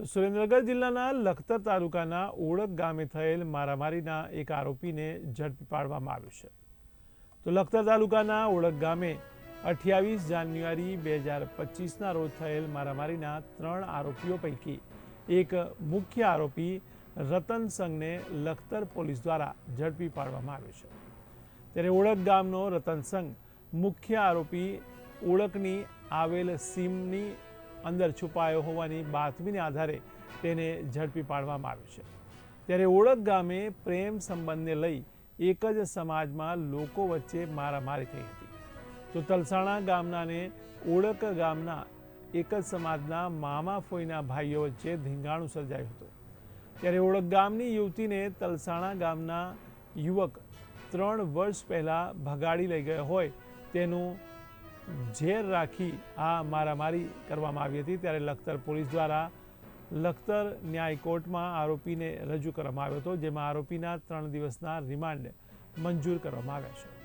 તો સુરેન્દ્રનગર જિલ્લાના લખતર તાલુકાના ઓળખ ગામે થયેલ મારામારીના એક આરોપીને ઝડપી પાડવામાં આવ્યો છે. તો લખતર તાલુકાના ઓળખ ગામે અઠ્યાવીસ જાન્યુઆરી બે હજાર પચીસના રોજ થયેલ મારામારીના ત્રણ આરોપીઓ પૈકી એક મુખ્ય આરોપી રતન સંઘને લખતર પોલીસ દ્વારા ઝડપી પાડવામાં આવ્યો છે. ત્યારે ઓળખ ગામનો રતન સંઘ મુખ્ય આરોપી ઓળખની આવેલ સીમની અંદર છુપાયો હોવાની બાતમીને આધારે તેને ઝડપી પાડવામાં આવ્યો છે. ત્યારે ઓળખ ગામે પ્રેમ સંબંધને લઈ એક જ સમાજમાં લોકો વચ્ચે મારામારી થઈ હતી. તો તલસાણા ગામનાને ઓળખ ગામના એક જ સમાજના મામા ફોઈના ભાઈઓ વચ્ચે ધીંગાણું સર્જાયું હતું. ત્યારે ઓળખ ગામની યુવતીને તલસાણા ગામના યુવક ત્રણ વર્ષ પહેલાં ભગાડી લઈ ગયો હોય તેનું ઝેર રાખી આ મારામારી કરવામાં આવી હતી ત્યારે લખતર પોલીસ દ્વારા લખતર ન્યાય કોર્ટમાં આરોપીને રજૂ કરવામાં આવ્યો હતો, જેમાં આરોપીના ત્રણ દિવસના રિમાન્ડ મંજૂર કરવામાં આવ્યા છે.